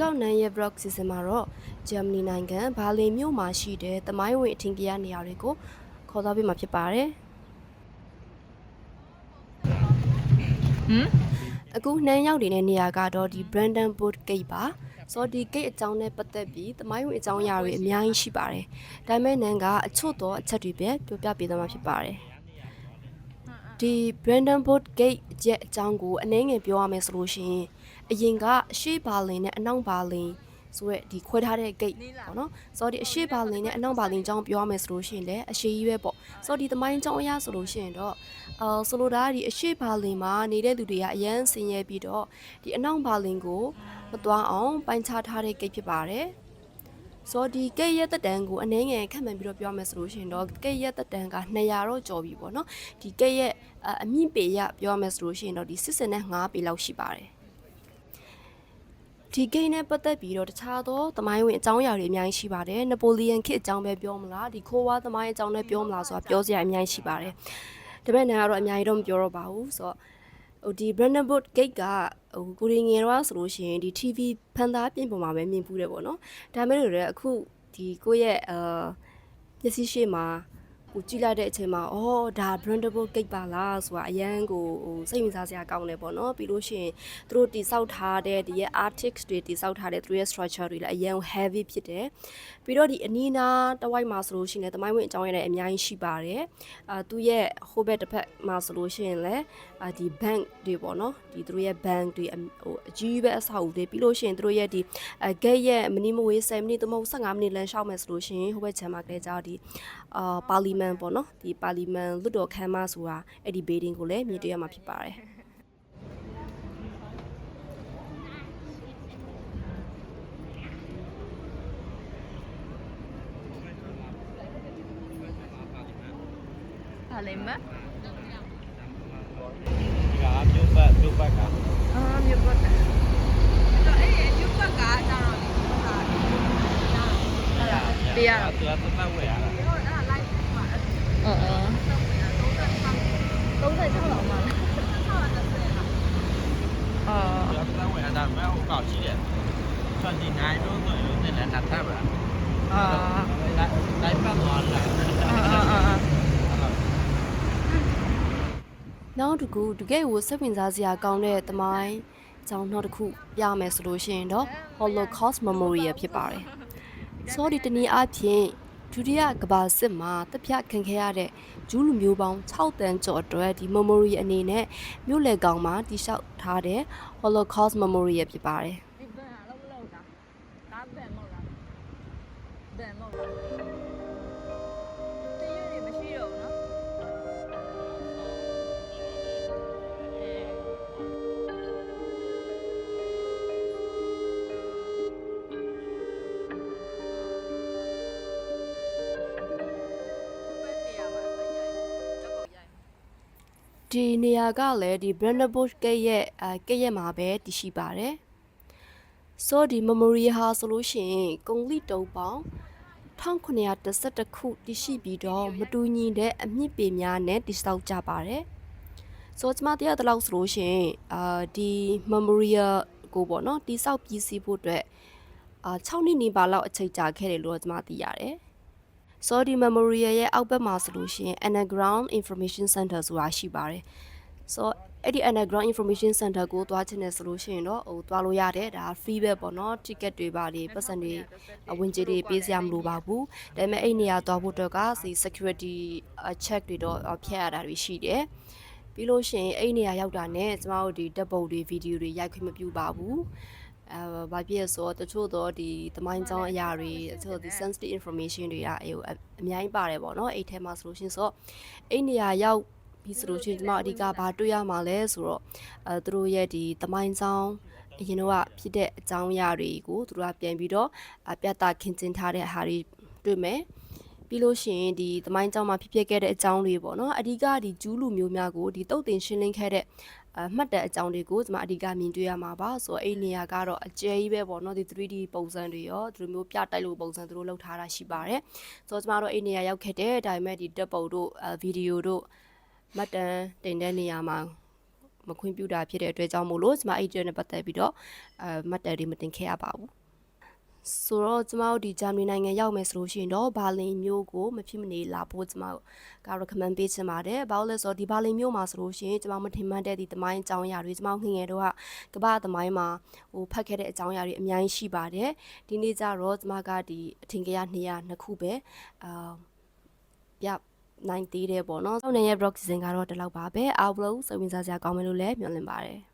ကောက်နန်းရဲ့ vlog season မှာတော့ဂျာမနီနိုင်ငံဘာလင်မြို့မှာရှိတဲ့သမိုင်းဝင်အထင်ကြီးနေရာတွေကိုခေါ်သွားပေးမှာဖြစ်ပါတယ်ဟမ်။အခုနှမ်းရောက်နေတဲ့နေရာကတော့ဒီ Brandenburg Gate ပါ။ဆိုတော့ဒီ gate အကြောင်းနဲ့ပတ်သက်ပြီးသမိုင်းဝင်အကြောင်းအရာတွေအများကြီးရှိပါတယ်။ဒါပေမဲ့နန်းကအချို့သောအချက်တွေပဲပြောပြပေးသွားမှာဖြစ်ပါတယ်။ဒီ Brandenburg Gate ရဲ့အကြောင်းကိုအနည်းငယ်ပြောရမယ်ဆိုလို့ရှိရင် အရင်ကအရှေ့ဘာလင်နဲ့အနောက်ဘာလင်ဆိုရက်ဒီခွဲထားတဲ့ gate ပေါ့နော်ဆိုတော့ဒီအရှေ့ဘာလင်နဲ့အနောက်ဘာလင်အကြောင်းပြောရမယ်ဆိုလို့ရှိရင်လည်းအရှေ့ကြီးပဲပေါ့ဆိုတော့ဒီသမိုင်းအကြောင်းအရာဆိုလို့ရှိရင်တော့အာဆိုလိုတာကဒီအရှေ့ဘာလင်မှာနေတဲ့လူတွေကအရန်ဆင်းရဲပြီးတော့ဒီအနောက်ဘာလင်ကိုမသွားအောင်ပိုင်းခြားထားတဲ့ gate ဖြစ်ပါတယ်ဆိုတော့ဒီကဲ့ရဲ့တက်တန်းကိုအနှဲငယ်ခန့်မှန်ပြီးတော့ပြောမယ်ဆိုလို့ရှိရင်တော့ကဲ့ရဲ့တက်တန်းက200တော့ကျော်ပြီပေါ့နော်ဒီကဲ့ရဲ့အအမြင့်ပေရပြောမယ်ဆိုလို့ရှိရင်တော့ဒီ85ပေလောက်ရှိပါတယ် ဒီဂိမ်းနဲ့ပတ်သက်ပြီးတော့တခြားသောသမိုင်းဝင်အကြောင်းအရာတွေအများကြီးရှိပါတယ်နပိုလီယန်ခေတ်အကြောင်းပဲပြောမလားဒီခိုးဝါသမိုင်းအကြောင်းနဲ့ပြောမလားဆိုတာပြောစရာအများကြီးရှိပါတယ်ဒါပေမဲ့နားကတော့အများကြီးတော့မပြောတော့ပါဘူးဆိုတော့ဟိုဒီ Brandenburg Gate ကဟိုကိုရီငယ်တော့ဆိုလို့ရှိရင်ဒီ TV ဖန်သားပြင်ပေါ်မှာပဲမြင်ဖူးတယ်ပေါ့နော်ဒါမဲ့လို့လည်းအခုဒီကိုယ့်ရဲ့အာမျက်စိရှိမှာ ကိုကြည့်လိုက်တဲ့အချိန်မှာအော်ဒါ Brandenburg Gate ပါလားဆိုတာအရန်ကိုဟိုစိတ်ဝင်စားစရာကောင်းတယ်ပေါ့နော်ပြီးလို့ရှိရင်သူတို့တိဆောက်ထားတဲ့ဒီရဲ့ artics တွေတိဆောက်ထားတဲ့သူတို့ရဲ့ structure တွေလည်းအရန် heavy ဖြစ်တယ်ပြီးတော့ဒီအနီးနားတစ်ဝိုက်မှာဆိုလို့ရှိရင်လည်းတမိုင်းဝင်အကြောင်းရည်လည်းအများကြီးရှိပါတယ်အာသူရဲ့ဟိုဘက်တစ်ဖက်မှာဆိုလို့ရှိရင်လည်းအာဒီ bank တွေပေါ့နော်ဒီသူတို့ရဲ့ bank တွေအဟိုအကြီးပဲအဆောက်အဦတွေပြီးလို့ရှိရင်သူတို့ရဲ့ဒီအ gate ရဲ့မနီမဝေး10မိနစ်သို့မဟုတ်15မိနစ်လမ်းလျှောက်မယ်ဆိုလို့ရှိရင်ဟိုဘက်ခြမ်းမှာကလေးကြောက်ဒီအာပါလီမန်ပေါ့နော်ဒီပါလီမန်လွတ်တော်ခမ်းမဆိုတာအဲ့ဒီ building ကိုလည်းမြင်တွေ့ရမှာဖြစ်ပါတယ်ဟာလိမ့်မဒီကမြို့ပတ်မြို့ပတ်ကအာမြို့ပတ်အဲ့တော့အဲ့မြို့ပတ်ကကျတော့ဒီဟာတရားတော့သူကသတ်မှတ်ဝယ်ရတာ အော်အော်36လောက်မှလားအော်သူကသတ်မှတ်ဝယ်ရတာမဲ့ဟိုကောက်ရှိတယ်29တော့ဆိုရင်လည်းလက်ထပ်ပါလားအာလိုက်လိုက်ပတ်သွားလားအာအာနောက်တစ်ခုတကယ်ကိုစိတ်ဝင်စားစရာကောင်းတဲ့သမိုင်းကြောင်းနောက်တစ်ခုပြမယ်ဆိုလို့ရှိရင်တော့ Holocaust Memorial ဖြစ်ပါတယ်။ဆိုဒီတနည်းအားဖြင့် ဒုတိယကမ္ဘာစစ်မှာတပ်ဖြတ်ခံခဲ့ရတဲ့ဂျူးလူမျိုးပေါင်း6တန်းကျော်အတွက်ဒီ memory အနေနဲ့မြို့လေကောင်မှာတိစောက်ထားတဲ့ Holocaust Memorial ဖြစ်ပါတယ်။ဒီဘန်လောက်လောက်တာဒါဘန်မဟုတ်လားဘန်မဟုတ်လား ဒီနေရာကလည်းဒီ Brandenburg Gate ရဲ့အဲကရဲ့မှာပဲတည်ရှိပါတယ်။ဆိုဒီ memory ဟာဆိုလို့ရှိရင်ကုံလိတုံပေါင်း1911ခုတည်ရှိပြီးတော့မတူညီတဲ့အမြင့်ပေများနဲ့တည်ဆောက်ကြပါတယ်။ဆိုကျွန်မတရားတလောက်ဆိုလို့ရှိရင်အာဒီ memory ကိုပေါ့နော်တည်ဆောက်ပြီးစီးဖို့အတွက်အာ6နှစ်နေပါလောက်အချိန်ကြာခဲ့တယ်လို့ကျွန်မသိရတယ်။ Saudi Memorial ရဲ့အောက်ဘက်မှာဆိုလို့ရှိရင် Underground Information Center ဆိုတာရှိပါတယ်။ so အဲ့ဒီ Underground Information Center ကိုသွားချင်တယ်ဆိုလို့ရှိရင်တော့ဟိုသွားလို့ရတယ်ဒါ free ပဲပေါ့နော် ticket တွေပါလေပတ်စံတွေအဝင်ကြေးတွေပေးစရာမလိုပါဘူး။ဒါပေမဲ့အဲ့နေရာသွားဖို့အတွက်ကစီ security check တွေတော့ဖျက်ရတာတွေရှိတယ်။ပြီးလို့ရှိရင်အဲ့နေရာရောက်တာနဲ့ကျမတို့ဒီဓာတ်ပုံတွေဗီဒီယိုတွေရိုက်ခွင့်မပြုပါဘူး။ အဲဘာဖြစ်လဲဆိုတော့တချို့တော့ဒီသမိုင်းကြောင်းအရာတွေတချို့ဒီ sensitive information တွေကအဲဟိုအများကြီးပါတယ်ပေါ့နော်အဲ့ထဲမှာဆိုလို့ရှရင်ဆိုတော့အဲ့နေရာရောက်ပြီးဆိုလို့ရှရင်ဒီမှာအဓိကဘာတွေ့ရမှာလဲဆိုတော့အဲသူတို့ရဲ့ဒီသမိုင်းကြောင်းအရင်တော့ဖြစ်တဲ့အကြောင်းအရာတွေကိုသူတို့ကပြန်ပြီးတော့အပြတ်သားခင်းကျင်းထားတဲ့ဟာတွေတွေ့မယ်ပြီးလို့ရှိရင်ဒီသမိုင်းကြောင်းမှာဖြစ်ပျက်ခဲ့တဲ့အကြောင်းတွေပေါ့နော်အဓိကဒီဂျူးလူမျိုးများကိုဒီတုတ်တင်ရှင်းလင်းခဲ့တဲ့ အမှတ်တဲ့အကြောင်းတွေကိုကျွန်မအဓိကမြင်တွေ့ရမှာပါဆိုတော့အဲ့နေရာကတော့အကျယ်ကြီးပဲပေါ့နော်ဒီ 3D ပုံစံတွေရောဒီလိုမျိုးပြတိုက်လို့ပုံစံသူတို့လောက်ထားတာရှိပါတယ်ဆိုတော့ကျွန်မတို့အဲ့နေရာရောက်ခဲ့တယ်ဒါပေမဲ့ဒီတက်ပုံတို့ဗီဒီယိုတို့မှတ်တမ်းတင်တဲ့နေရာမှာမမခွင့်ပြုတာဖြစ်တဲ့အတွက်ကြောင့်မို့လို့ကျမအဲ့ဒီအတွက်နဲ့ပတ်သက်ပြီးတော့အဲမှတ်တမ်းတွေမတင်ခဲ့ရပါဘူး ဆိုတော့ကျမတို့ဒီဂျာမနီနိုင်ငံရောက်မယ်ဆိုလို့ရှိရင်တော့ဘာလင်မြို့ကိုမဖြစ်မနေလာဖို့ကျမတို့က recommend ပေးချင်ပါတယ်။ဘာလို့လဲဆိုတော့ဒီဘာလင်မြို့မှာဆိုလို့ရှိရင်ကျမမထင်မှတ်တဲ့ဒီသမိုင်းအကြောင်းအရာတွေကျမတို့ငယ်ငယ်တော့ကကမ္ဘာသမိုင်းမှာဟိုဖတ်ခဲ့တဲ့အကြောင်းအရာတွေအများကြီးရှိပါတယ်။ဒီနေ့ကျတော့ကျမကဒီအထင်ကြီး200နှစ်ခုပဲအာပြနိုင်သေးတယ်ပေါ့နော်။ဆောင်းနေရဲ့ blog season ကတော့ဒီလောက်ပါပဲ။အားလုံးစိတ်ဝင်စားစရာကောင်းမယ်လို့လည်းမျှော်လင့်ပါတယ်။